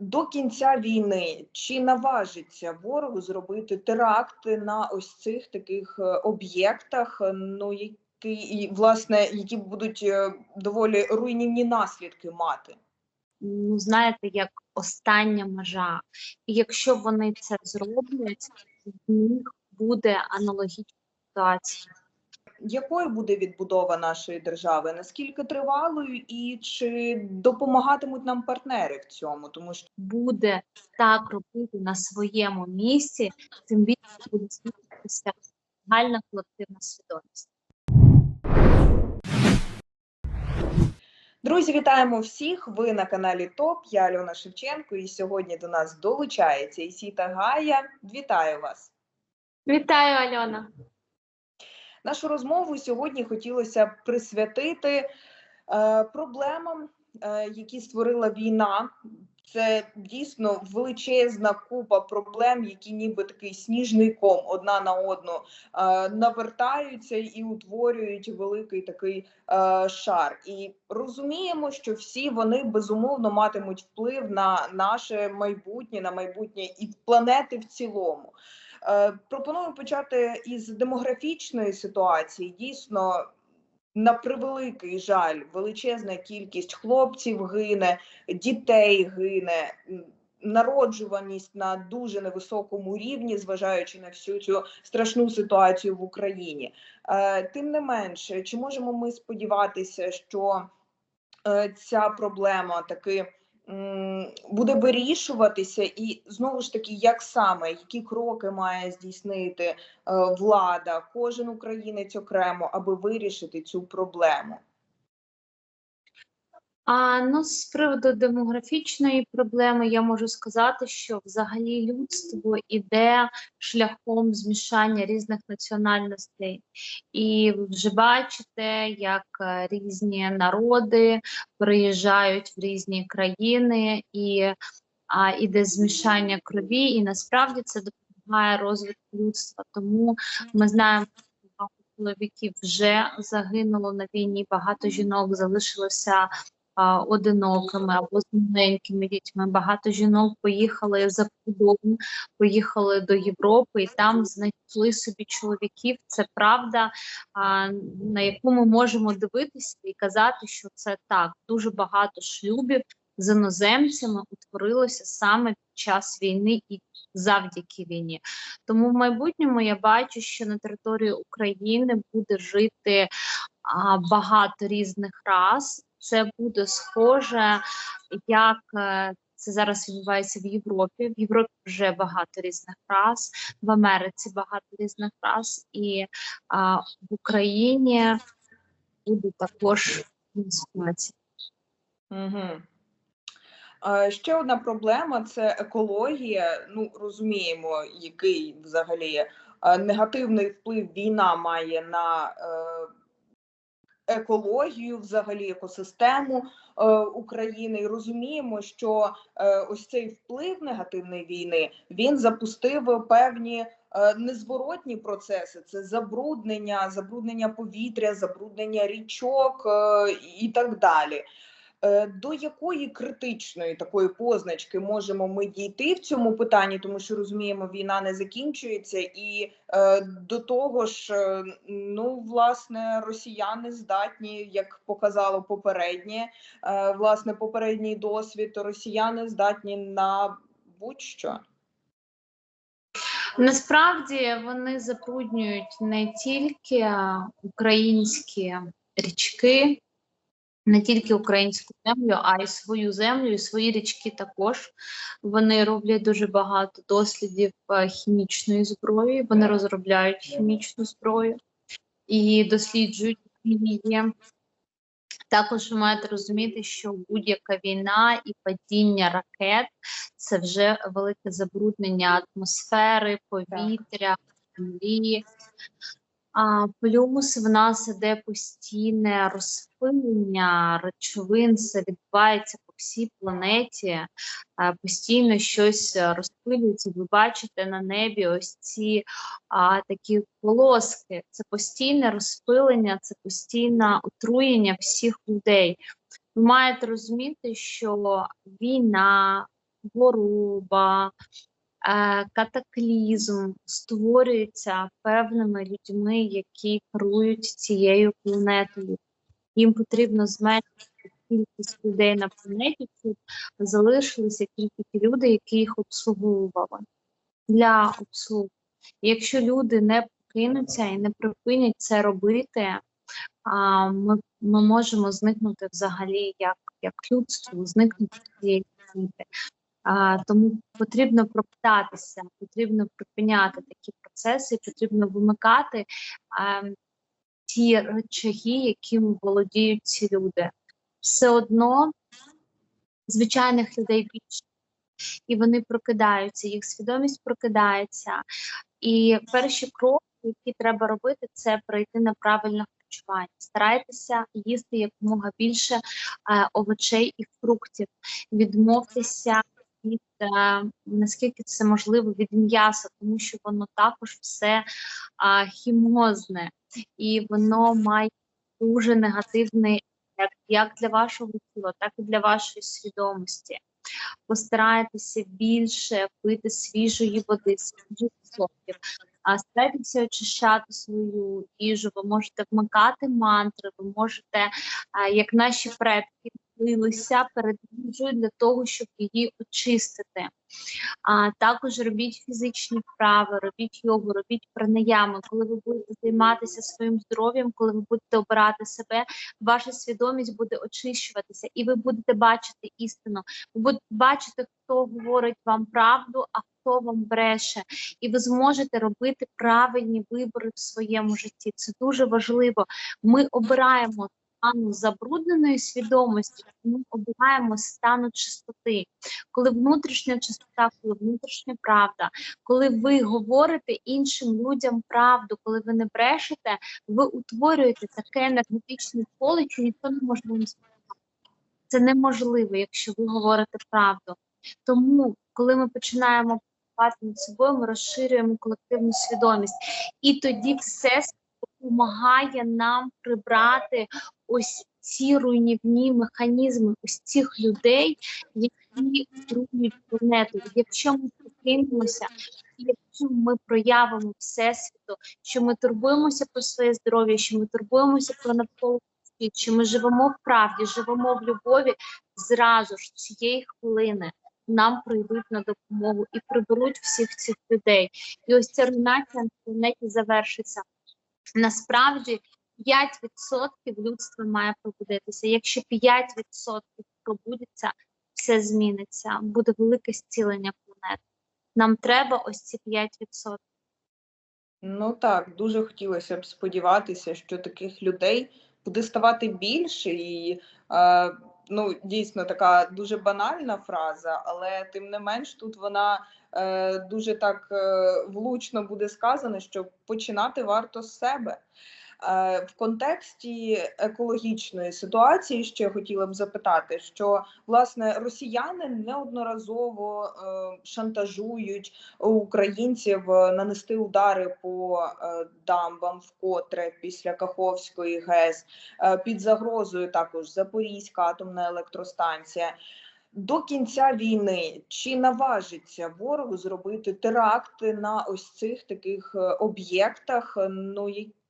до кінця війни чи наважиться ворог зробити теракти на ось цих таких е, об'єктах, е, ну які і власне які будуть е, доволі руйнівні наслідки мати? ну, знаєте, як остання межа. І якщо вони це зроблять, в них буде аналогічна ситуація. Якою буде відбудова нашої держави? Наскільки тривалою, і чи допомагатимуть нам партнери в цьому? Тому що Буде так робити на своєму місці, тим більше буде змінитися загальна колективна свідомість. Друзі, вітаємо всіх! Ви на каналі ТОП. Я Альона Шевченко, і сьогодні до нас долучається Ісіта Гая. Вітаю вас! Вітаю, Альона! Нашу розмову сьогодні хотілося присвятити е, проблемам, е, які створила війна. Це дійсно величезна купа проблем, які ніби такий сніжний ком одна на одну е, навертаються і утворюють великий такий шар. І розуміємо, що всі вони безумовно матимуть вплив на наше майбутнє, на майбутнє і планети в цілому. Е, Пропоную почати із демографічної ситуації. Дійсно, на превеликий жаль, величезна кількість хлопців гине, дітей гине. Народжуваність на дуже невисокому рівні, зважаючи на всю цю страшну ситуацію в Україні. Е, Тим не менше, чи можемо ми сподіватися, що е, ця проблема таки буде вирішуватися, і знову ж таки, як саме, які кроки має здійснити е, влада, кожен українець окремо, аби вирішити цю проблему? А ну, з приводу демографічної проблеми я можу сказати, що взагалі людство іде шляхом змішання різних національностей, і ви вже бачите, як е, різні народи приїжджають в різні країни, і а, іде змішання крові, і насправді це допомагає розвитку людства. Тому ми знаємо. що Багато чоловіків вже загинуло на війні, багато жінок залишилося одинокими або з маленькими дітьми. Багато жінок поїхали за кордон, поїхали до Європи і там знайшли собі чоловіків. Це правда, на яку ми можемо дивитися і казати, що це так. Дуже багато шлюбів з іноземцями утворилося саме під час війни і завдяки війні. Тому в майбутньому я бачу, що на території України буде жити а, багато різних рас. Це буде схоже, як е, це зараз відбувається в Європі. В Європі вже багато різних рас, в Америці багато різних рас, і а, в Україні буде також ситуація. Угу. Ще одна проблема це екологія. Ну розуміємо, який взагалі е, негативний вплив війна має на е, екологію, взагалі екосистему е, України. І розуміємо, що е, ось цей вплив негативної війни він запустив певні. е, Незворотні процеси це забруднення, забруднення повітря, забруднення річок е, і так далі. Е, До якої критичної такої позначки можемо ми дійти в цьому питанні, тому що розуміємо, війна не закінчується, і е, до того ж, е, ну власне, росіяни здатні, як показало попереднє, власне, попередній досвід, росіяни здатні на будь-що. Насправді вони забруднюють не тільки українські річки, не тільки українську землю, а й свою землю, і свої річки також. Вони роблять дуже багато дослідів е, хімічної зброї. Вони розробляють хімічну зброю і досліджують її. Також ви маєте розуміти, що будь-яка війна і падіння ракет це вже велике забруднення атмосфери, повітря, землі. Плюс в нас іде постійне розпилення речовин, це відбувається по всій планеті. А, постійно щось е, розпилюється. Ви бачите на небі ось ці а, такі полоски. Це постійне розпилення, це постійне отруєння всіх людей. Ви маєте розуміти, що війна, хвороба, е, катаклізм створюється певними людьми, які керують цією планетою. Їм потрібно зменшити кількість людей на планеті, щоб залишилися тільки ті люди, які їх обслуговували для обслуги. І Якщо люди не прокинуться і не припинять це робити, ми, ми можемо зникнути взагалі як, як людство, зникнути цієї планети. Тому потрібно прокидатися, потрібно припиняти такі процеси, потрібно вимикати а, ті речаги, якими володіють ці люди. Все одно звичайних людей більше, і вони прокидаються, їх свідомість прокидається. І перші кроки, які треба робити, це прийти на правильне харчування. Старайтеся їсти якомога більше е, овочей і фруктів, відмовтеся від наскільки це можливо від м'яса, тому що воно також все а, хімозне і воно має дуже негативний ефект як для вашого тіла, так і для вашої свідомості. Постарайтеся більше пити свіжої води, свіжих соків, а старайтеся очищати свою їжу. Ви можете вмикати мантри, ви можете, як наші предки, молилися перед їжею для того, щоб її очистити. А також робіть фізичні вправи, робіть йогу, робіть пранаями. Коли ви будете займатися своїм здоров'ям, коли ви будете обирати себе, ваша свідомість буде очищуватися, і ви будете бачити істину. Ви будете бачити, хто говорить вам правду, а хто вам бреше, і ви зможете робити правильні вибори в своєму житті. Це дуже важливо. Ми обираємо стану забрудненої свідомості, ми обираємо стану чистоти. Коли внутрішня чистота, коли внутрішня правда, коли ви говорите іншим людям правду, коли ви не брешете, ви утворюєте таке енергетичне поле, що ніхто не може вам. Це неможливо, якщо ви говорите правду. Тому, коли ми починаємо працювати над собою, ми розширюємо колективну свідомість, і тоді все допомагає нам прибрати ось ці руйнівні механізми, ось цих людей, які руйнують планету. Якщо ми прикинемося, і якщо ми проявимо всесвіту, що ми турбуємося про своє здоров'я, що ми турбуємося про світ, що ми живемо в правді, живемо в любові, зразу ж цієї хвилини. Нам прийдуть на допомогу і приберуть всіх цих людей. І ось ця руйнація на планеті завершиться. Насправді 5% людства має пробудитися. Якщо 5% пробудеться, все зміниться. Буде велике зцілення планети. Нам треба ось ці 5%. Ну так, дуже хотілося б сподіватися, що таких людей буде ставати більше, і е, ну дійсно така дуже банальна фраза, але тим не менш тут вона е, дуже так е, влучно буде сказана, що починати варто з себе. Е, В контексті екологічної ситуації ще хотіла б запитати, що власне росіяни неодноразово е, шантажують українців е, нанести удари по дамбам вкотре після Каховської ГЕС під загрозою також Запорізька атомна електростанція. До кінця війни чи наважиться ворог зробити теракти на ось цих таких об'єктах, ну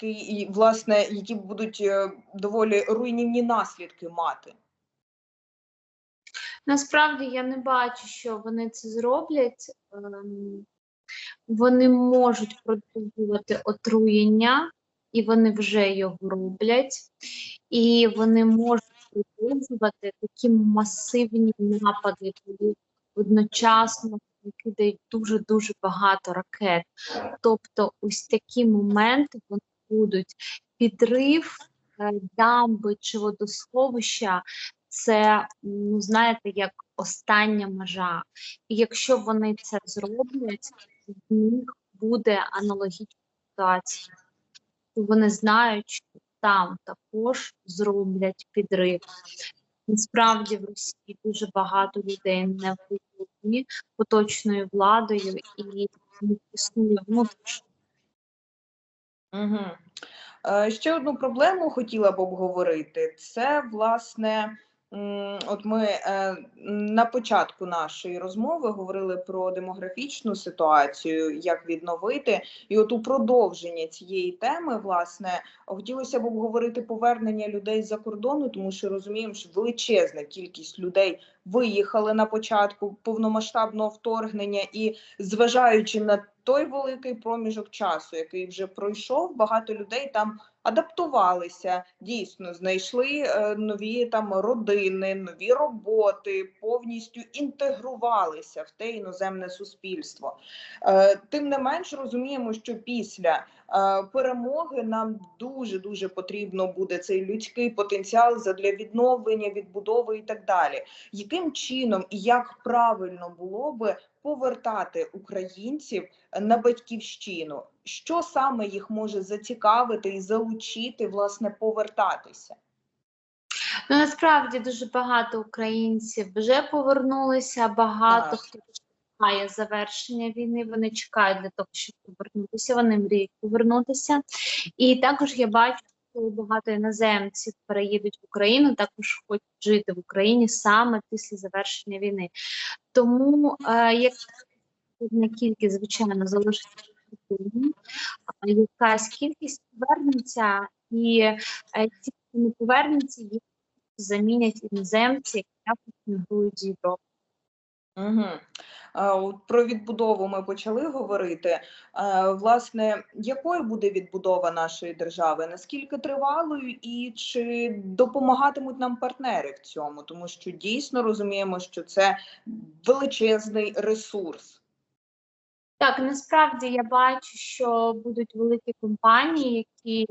і власне які будуть е, доволі руйнівні наслідки мати? Насправді я не бачу, що вони це зроблять. Ем, Вони можуть продовжувати отруєння, і вони вже його роблять, і вони можуть продовжувати такі масивні напади, коли одночасно кидають дуже дуже багато ракет. Тобто, ось такі моменти вони будуть підрив е, дамби чи водосховища. Це, ну знаєте, як остання межа. І якщо вони це зроблять, в них буде аналогічна ситуація. Вони знають, що там також зроблять підрив. Насправді в Росії дуже багато людей не визнані поточною владою і існує внутрішня Угу. Ще одну проблему хотіла б обговорити: це власне От ми е, на початку нашої розмови говорили про демографічну ситуацію, як відновити, і от у продовження цієї теми, власне, хотілося б обговорити повернення людей з-за кордону, тому що розуміємо, що величезна кількість людей виїхали на початку повномасштабного вторгнення, і зважаючи на той великий проміжок часу, який вже пройшов, багато людей там адаптувалися, дійсно знайшли е, нові там родини, нові роботи, повністю інтегрувалися в те іноземне суспільство. Е, Тим не менш розуміємо, що після е, перемоги нам дуже дуже потрібно буде цей людський потенціал задля відновлення, відбудови і так далі. Яким чином і як правильно було би повертати українців на батьківщину? Що саме їх може зацікавити і залучити, власне, повертатися? Ну, насправді дуже багато українців вже повернулися, багато хто чекає завершення війни, вони чекають для того, щоб повернутися, вони мріють повернутися. І також я бачу, що багато іноземців переїдуть в Україну, також хочуть жити в Україні саме після завершення війни. Тому е, як не кількість, звичайно, залишиться якась кількість повернеться, і е, ті, хто не повернеться, їх замінять іноземці, які мігрують з Європи. Угу. Про відбудову ми почали говорити. Власне, якою буде відбудова нашої держави? Наскільки тривалою, і чи допомагатимуть нам партнери в цьому? Тому що дійсно розуміємо, що це величезний ресурс. Так, насправді я бачу, що будуть великі компанії, які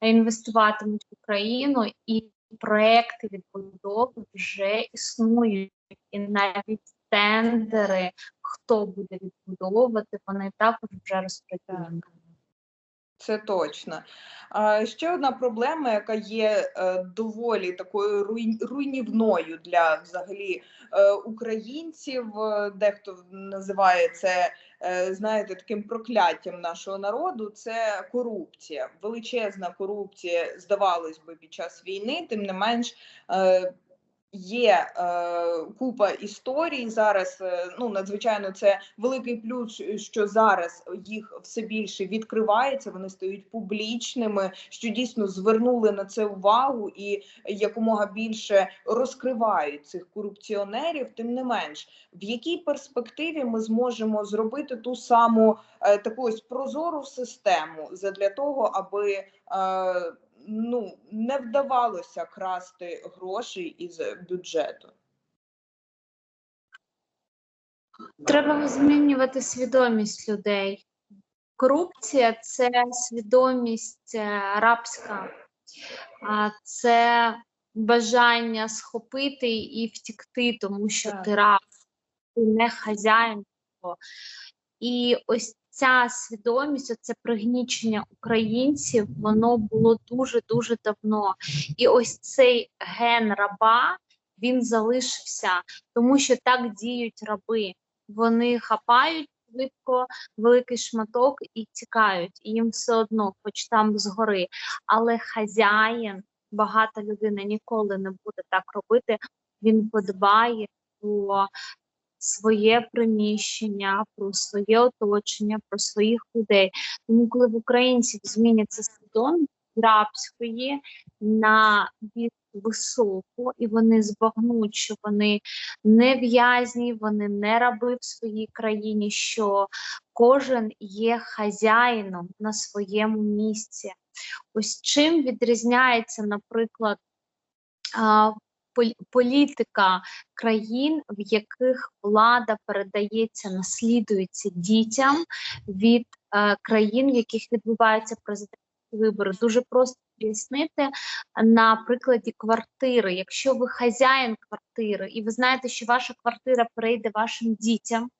інвестуватимуть в Україну, і проекти відбудови вже існують, і навіть тендери, хто буде відбудовувати, вони також вже розподілені. Це точно. Ще одна проблема, яка є е, доволі такою руйнівною для взагалі е, українців. е, Дехто називає це, знаєте, таким прокляттям нашого народу. Це корупція. Величезна корупція, здавалось би, під час війни. Тим не менш, є е, купа історій зараз. е, Ну надзвичайно це великий плюс, що зараз їх все більше відкривається. Вони стають публічними, що дійсно звернули на це увагу і якомога більше розкривають цих корупціонерів. Тим не менш, в якій перспективі ми зможемо зробити ту саму е, таку ось прозору систему задля того, аби е, ну не вдавалося красти гроші із бюджету. Треба змінювати свідомість людей. Корупція це свідомість е, рабська, це бажання схопити і втікти, тому що Так. ти раб, ти не хазяїн. І ось ця свідомість, це пригнічення українців, воно було дуже дуже давно. І ось цей ген раба він залишився, тому що так діють раби. Вони хапають швидко великий шматок і тікають. І їм все одно, хоч там згори. Але хазяїн, багата людина ніколи не буде так робити. Він подбає про своє приміщення, про своє оточення, про своїх людей. Тому, коли в українців зміняться свідомість рабської на більш високу, і вони збагнуть, що вони не в'язні, вони не раби в своїй країні, що кожен є хазяїном на своєму місці. Ось чим відрізняється, наприклад, політика країн, в яких влада передається, наслідується дітям від е, країн, в яких відбуваються президентські вибори. Дуже просто пояснити на прикладі квартири. Якщо ви хазяїн квартири, і ви знаєте, що ваша квартира перейде вашим дітям.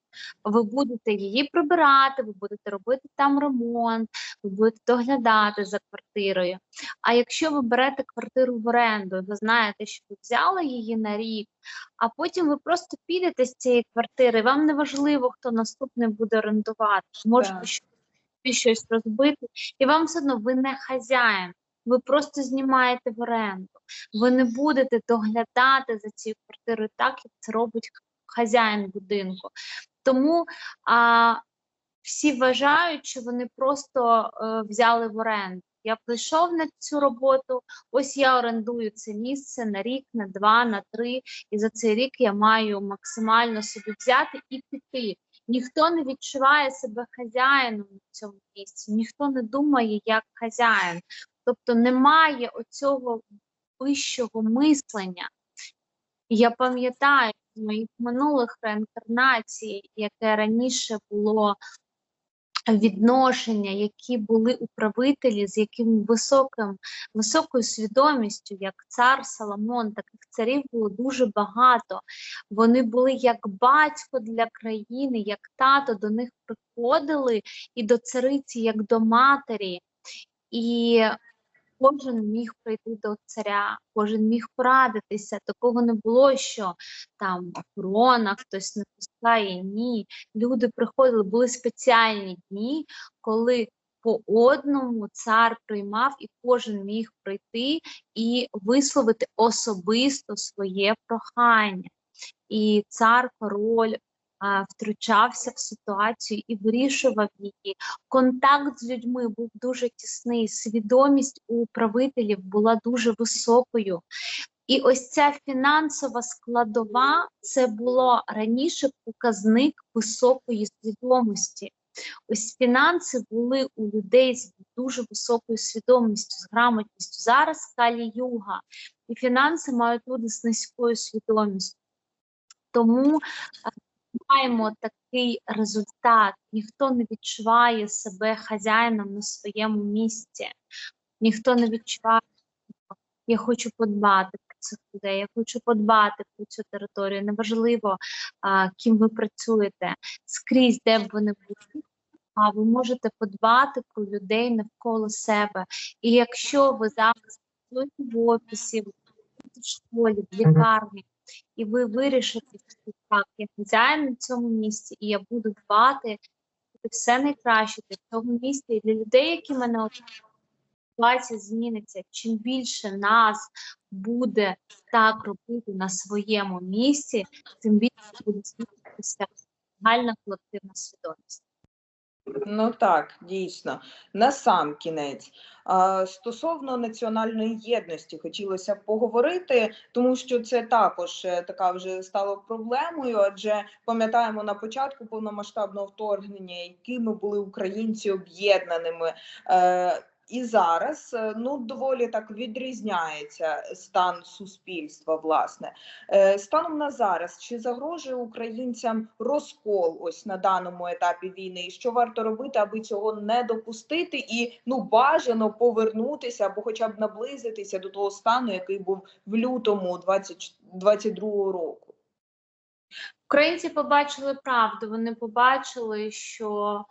Ви будете її прибирати, ви будете робити там ремонт, ви будете доглядати за квартирою. А якщо ви берете квартиру в оренду, ви знаєте, що ви взяли її на рік, а потім ви просто підете з цієї квартири, вам не важливо, хто наступний буде орендувати, можете щось- щось розбити, і вам все одно ви не хазяїн. ви просто знімаєте в оренду. Ви не будете доглядати за цією квартирою так, як це робить хазяїн будинку. Тому а, всі вважають, що вони просто е, взяли в оренду. Я прийшов на цю роботу, ось я орендую це місце на рік, на два, на три, і за цей рік я маю максимально собі взяти і піти. Ніхто не відчуває себе хазяїном на цьому місці, ніхто не думає як хазяїн. Тобто немає оцього вищого мислення. Я пам'ятаю моїх минулих реінкарнацій, яке раніше було відношення, які були управителі з яким високим, високою свідомістю, як цар Соломон, таких царів було дуже багато. Вони були як батько для країни, як тато до них приходили і до цариці, як до матері. І кожен міг прийти до царя, кожен міг порадитися. Такого не було, що там охорона, хтось не пускає. Ні. Люди приходили, були спеціальні дні, коли по одному цар приймав, і кожен міг прийти і висловити особисто своє прохання. І цар, король втручався в ситуацію і вирішував її. Контакт з людьми був дуже тісний, свідомість у управителів була дуже високою. І ось ця фінансова складова це було раніше показник високої свідомості. Ось фінанси були у людей з дуже високою свідомістю, з грамотністю. Зараз калі-юга, і фінанси мають люди з низькою свідомістю. Тому е, маємо такий результат. Ніхто не відчуває себе хазяїном на своєму місці, ніхто не відчуває, що я хочу подбати про цих людей, я хочу подбати про цю територію. Неважливо, а, ким ви працюєте, скрізь, де б вони були. А ви можете подбати про людей навколо себе. І якщо ви зараз працюєте в офісі, в школі, в лікарні, і ви вирішите, що так, я хазяїн на цьому місці, і я буду дбати все найкраще для цього місця і для людей, які мене оточують. Ситуація зміниться. Чим більше нас буде так робити на своєму місці, тим більше буде змінитися загальна колективна свідомість. Ну так, дійсно. На сам кінець. Стосовно національної єдності хотілося б поговорити, тому що це також е, така вже стало проблемою, адже пам'ятаємо на початку повномасштабного вторгнення, якими були українці об'єднаними. І зараз е, ну доволі так відрізняється стан суспільства. Власне, Е, станом на зараз чи загрожує українцям розкол ось на даному етапі війни? І що варто робити, аби цього не допустити, і ну бажано повернутися або хоча б наблизитися до того стану, який був в лютому 2022 року? Українці побачили правду. Вони побачили, що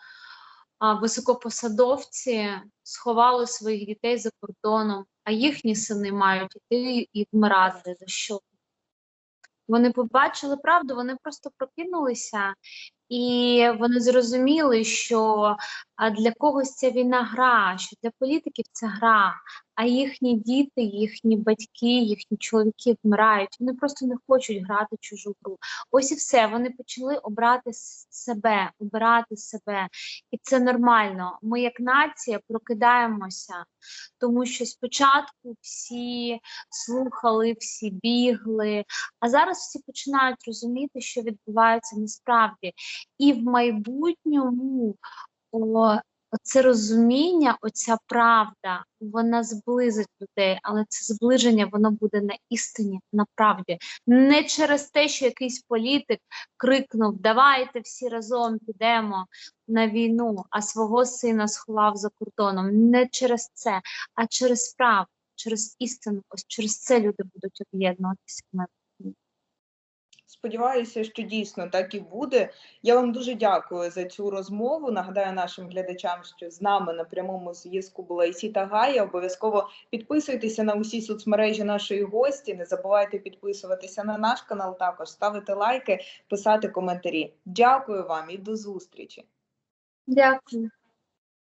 високопосадовці сховали своїх дітей за кордоном, а їхні сини мають іти і вмирати за що. Вони побачили правду, вони просто прокинулися, і вони зрозуміли, що для когось ця війна гра, що для політиків це гра, а їхні діти, їхні батьки, їхні чоловіки вмирають. Вони просто не хочуть грати чужу гру. Ось і все. Вони почали обрати себе, обирати себе, і це нормально. Ми, як нація, прокидаємося, тому що спочатку всі слухали, всі бігли, а зараз всі починають розуміти, що відбувається насправді. І в майбутньому о, це розуміння, оця правда, вона зблизить людей, але це зближення воно буде на істині, на правді. Не через те, що якийсь політик крикнув: Давайте всі разом підемо на війну, а свого сина сховав за кордоном. Не через це, а через правду, через істину. Ось через це люди будуть об'єднуватися. Сподіваюся, що дійсно так і буде. Я вам дуже дякую за цю розмову. Нагадаю нашим глядачам, що з нами на прямому зв'язку була Ісіта Гая. Обов'язково підписуйтеся на усі соцмережі нашої гості. Не забувайте підписуватися на наш канал, також ставити лайки, писати коментарі. Дякую вам і до зустрічі. Дякую.